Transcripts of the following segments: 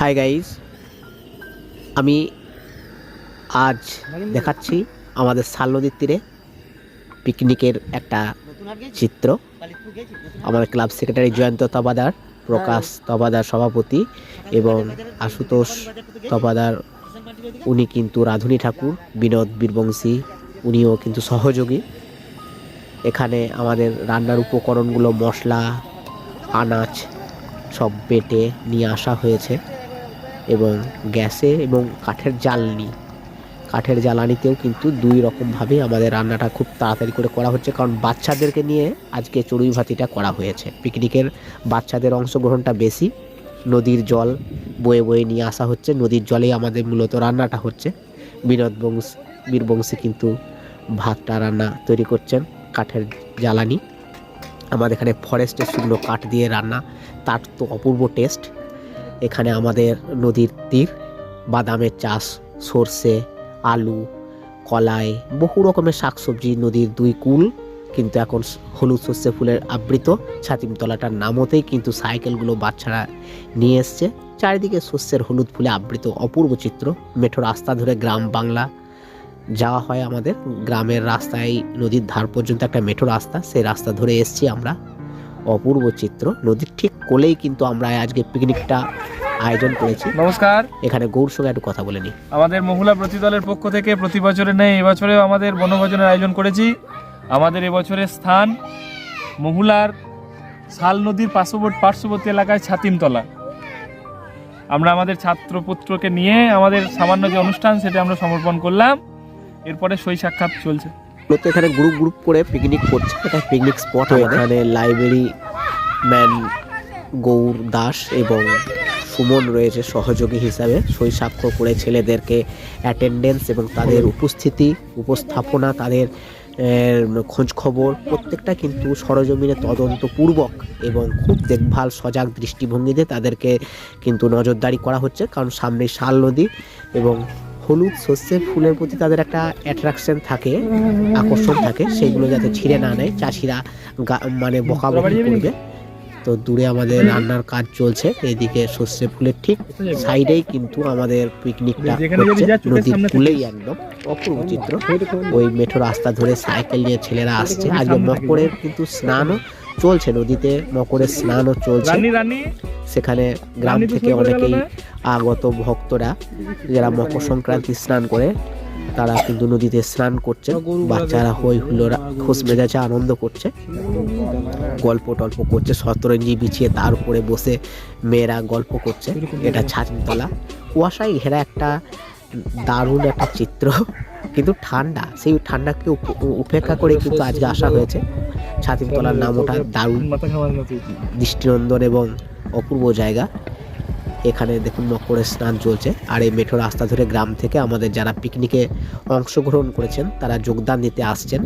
Hi guys আমি আজ দেখাচ্ছি আমাদের শাল নদীর তীরে পিকনিকের একটা চিত্র। আমাদের ক্লাব সেক্রেটারি জয়ন্ত তবাদার, প্রকাশ তবাদার সভাপতি এবং আশুতোষ তবাদার, উনি কিন্তু রাধুনী ঠাকুর, বিনোদ বীরবংশী, উনিও কিন্তু সহযোগী। এখানে আমাদের রান্নার উপকরণগুলো মশলা, আনাজ সব বেটে নিয়ে আসা হয়েছে। এবং গ্যাসে এবং কাঠের জ্বালানি। কাঠের জ্বালানিতেও কিন্তু দুই রকমভাবে আমাদের রান্নাটা খুব তাড়াতাড়ি করে করা হচ্ছে। কারণ বাচ্চাদেরকে নিয়ে আজকে চড়ুই ভাতিটা করা হয়েছে। পিকনিকের বাচ্চাদের অংশগ্রহণটা বেশি। নদীর জল বয়ে বয়ে নিয়ে আসা হচ্ছে। নদীর জলেই আমাদের মূলত রান্নাটা হচ্ছে। বিনোদ বংশ বীরবংশী কিন্তু ভাতটা রান্না তৈরি করছেন কাঠের জ্বালানি। আমাদের এখানে ফরেস্টের শুকনো কাঠ দিয়ে রান্না। তার তো অপূর্ব টেস্ট এখানে আমাদের নদীর তীর, বাদামের চাষ, সর্ষে, আলু, কলাই, বহু রকমের শাকসবজি নদীর দুই কুল, কিন্তু এখন হলুদ সর্ষে ফুলের আবৃত। ছাতিমতলাটার নামতেই কিন্তু সাইকেলগুলো বাচ্চারা নিয়ে এসছে। চারিদিকে শস্যের হলুদ ফুলে আবৃত অপূর্ব চিত্র। মেঠো রাস্তা ধরে গ্রাম বাংলা যাওয়া হয় আমাদের। গ্রামের রাস্তায় নদীর ধার পর্যন্ত একটা মেঠো রাস্তা, সেই রাস্তা ধরে এসছি আমরা। অপূর্ব চিত্র। নদীর ঠিক কোলেই কিন্তু আমরা আজকে পিকনিকটা আয়োজন করেছি। নমস্কার। এখানে গৌর সঙ্গে একটু কথা বলে নিই। আমাদের মহুলা প্রতিদলের পক্ষ থেকে প্রতি বছরে নেই এবছরেও আমাদের বনভোজনের আয়োজন করেছি। আমাদের এবছরের স্থান মহুলার শাল নদীর পার্শ্ববর্তী পার্শ্ববর্তী এলাকায় ছাতিমতলা। আমরা আমাদের ছাত্রপুত্রকে নিয়ে আমাদের সামান্য যে অনুষ্ঠান সেটা আমরা সমর্পণ করলাম। এরপরে সই সাক্ষাৎ চলছে। মূলত এখানে গ্রুপ গ্রুপ করে পিকনিক করছে। এটা পিকনিক স্পট এখানে লাইব্রেরি ম্যান গৌর দাস এবং সুমন রয়েছে সহযোগী হিসাবে। সই স্বাক্ষর করে ছেলেদেরকে অ্যাটেন্ডেন্স এবং তাদের উপস্থিতি উপস্থাপনা তাদের খোঁজ খবর প্রত্যেকটা কিন্তু সরজমিনে তদন্তপূর্বক এবং খুব দেখভাল সজাগ দৃষ্টিভঙ্গিতে তাদেরকে কিন্তু নজরদারি করা হচ্ছে। কারণ সামনে শাল নদী এবং হলুদ সর্ষে ফুলের প্রতি তাদের একটা অ্যাট্রাকশন থাকে আকর্ষণ থাকে সেগুলো যাতে ছিঁড়ে না নেয় চাষিরা মানে বকাবকি করবে। তো দূরে আমাদের রান্নার কাজ চলছে এদিকে সর্ষে ফুলের ঠিক সাইডেই কিন্তু আমাদের পিকনিকটা হচ্ছে নদীর কুলেই একদম অপূর্ব চিত্র। ওই মেঠো রাস্তা ধরে সাইকেল নিয়ে ছেলেরা আসছে। আজকে মকরের কিন্তু স্নানও চলছে নদীতে মকরের স্নানও চলছে। সেখানে গ্রাম থেকে অনেকেই আগত ভক্তরা যারা মকর সংক্রান্তি স্নান করে তারা কিন্তু নদীতে স্নান করছে। বাচ্চারা হই হুল্লোড়া খুশ মেজাজে আনন্দ করছে। গল্প টল্প করছে শতরঞ্জি বিছিয়ে তার উপরে বসে মেয়েরা গল্প করছে। এটা ছাতিমতলা কুয়াশায় ঘেরা একটা দারুণ একটা চিত্র কিন্তু ঠান্ডা। সেই ঠান্ডাকে উপ- উপেক্ষা করে কিন্তু আজকে আসা হয়েছে। ছাতিমতলার নাম ওটা দারুণ। দৃষ্টিনন্দন এবং অপূর্ব জায়গা। এখানে দেখুন মকরের স্নান চলছে। আর এই মেঠো রাস্তা ধরে গ্রাম থেকে আমাদের যারা পিকনিকে অংশগ্রহণ করেছেন তারা যোগদান দিতে আসছেন।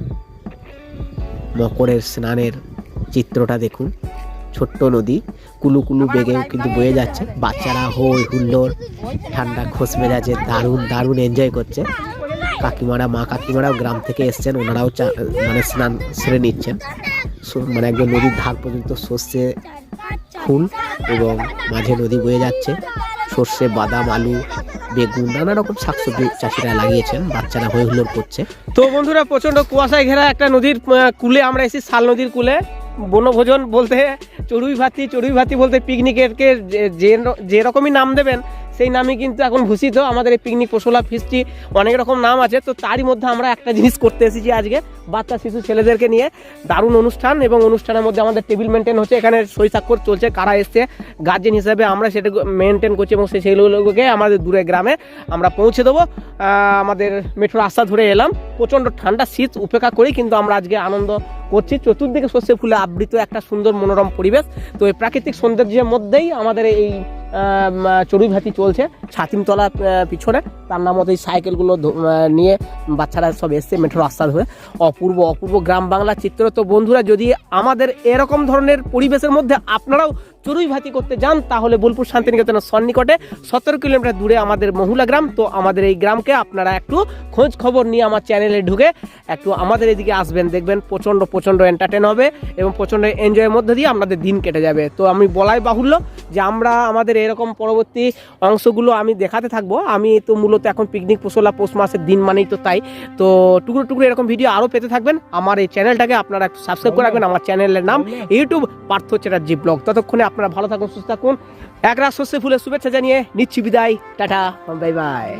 মকরের স্নানের চিত্রটা দেখুন। ছোট্ট নদী কুলু কুলু বেগে কিন্তু বয়ে যাচ্ছে। বাচ্চারা হই হুল্লোড় ঠান্ডা খোস মেজাজে দারুণ দারুণ এনজয় করছে। কাকিমারা, মা কাকিমারাও গ্রাম থেকে এসছেন, ওনারাও চা মানে স্নান সেরে নিচ্ছেন। মানে একদম নদীর ধার পর্যন্ত সর্ষে ফুল এবং মাঝে নদী বয়ে যাচ্ছে। সর্ষে, বাদাম, আলু, বেগুন, নানা রকম শাকসবজি চাষিরা লাগিয়েছেন, বাচ্চারা হই হুল্লোড় করছে। তো বন্ধুরা প্রচণ্ড কুয়াশায় ঘেরা একটা নদীর কূলে, আমরা এসেছি শাল নদীর কূলে। বনভোজন বলতে চড়ুই ভাতি চড়ুই ভাতি বলতে পিকনিকেরকে যে- যে যে রকমই নাম দেবেন সেই নামই কিন্তু এখন ভূষিত আমাদের এই পিকনিক পশলা ফিস্টি অনেক রকম নাম আছে। তো তারই মধ্যে আমরা একটা জিনিস করতে এসেছি আজকে, বাচ্চা শিশু ছেলেদেরকে নিয়ে। দারুণ অনুষ্ঠান এবং অনুষ্ঠানের মধ্যে আমাদের টেবিল মেনটেন হচ্ছে। এখানে সই স্বাক্ষর চলছে, কারা এসছে গার্জেন হিসেবে আমরা সেটা মেনটেন করছি এবং সেই সেইগুলোকে আমাদের দূরে গ্রামে আমরা পৌঁছে দেবো। আমাদের মেট্রো রাস্তা ধরে এলাম। প্রচণ্ড ঠান্ডা, শীত উপেক্ষা করেই কিন্তু আমরা আজকে আনন্দ করছি। চতুর্দিকে শস্যে ফুলে আবৃত একটা সুন্দর মনোরম পরিবেশ। তো এই প্রাকৃতিক সৌন্দর্যের মধ্যেই আমাদের এই চড়ুই ভাতি চলছে, ছাতিমতলা পিছনে। তার নাম মতো এই সাইকেলগুলো নিয়ে বাচ্চারা সব এসছে মেঠোর রাস্তা ধরে অপূর্ব অপূর্ব গ্রাম বাংলা চিত্র। তো বন্ধুরা, যদি আমাদের এরকম ধরনের পরিবেশের মধ্যে আপনারাও চড়ুই ভাতি করতে যান তাহলে বোলপুর শান্তিনিকেতনের সন্নিকটে সতেরো কিলোমিটার দূরে আমাদের মহুলা গ্রাম। তো আমাদের এই গ্রামকে আপনারা একটু খোঁজ খবর নিয়ে আমার চ্যানেলে ঢুকে একটু আমাদের এদিকে আসবেন দেখবেন প্রচণ্ড প্রচণ্ড এন্টারটেন হবে এবং প্রচণ্ড এনজয়ের মধ্যে দিয়ে আপনাদের দিন কেটে যাবে। তো আমি বলাই বাহুল্য যে আমরা আমাদের এরকম পরবর্তী অংশগুলো আমি দেখাতে থাকব। আমি তো মূলত এখন পিকনিক পোষলা পৌষ মাসের দিন মানেই তো তাই। তো টুকরো টুকরো এরকম ভিডিও আরও পেতে থাকবেন। আমার এই চ্যানেলটাকে আপনারা একটু সাবস্ক্রাইব করে রাখবেন। আমার চ্যানেলের নাম ইউটিউব পার্থ চ্যাটার্জি ব্লগ। ততক্ষণে আপনারা ভালো থাকুন, সুস্থ থাকুন। এক রাত শস্যে ফুলের শুভেচ্ছা জানিয়ে নিচ্ছি বিদায়। Tata, bye bye.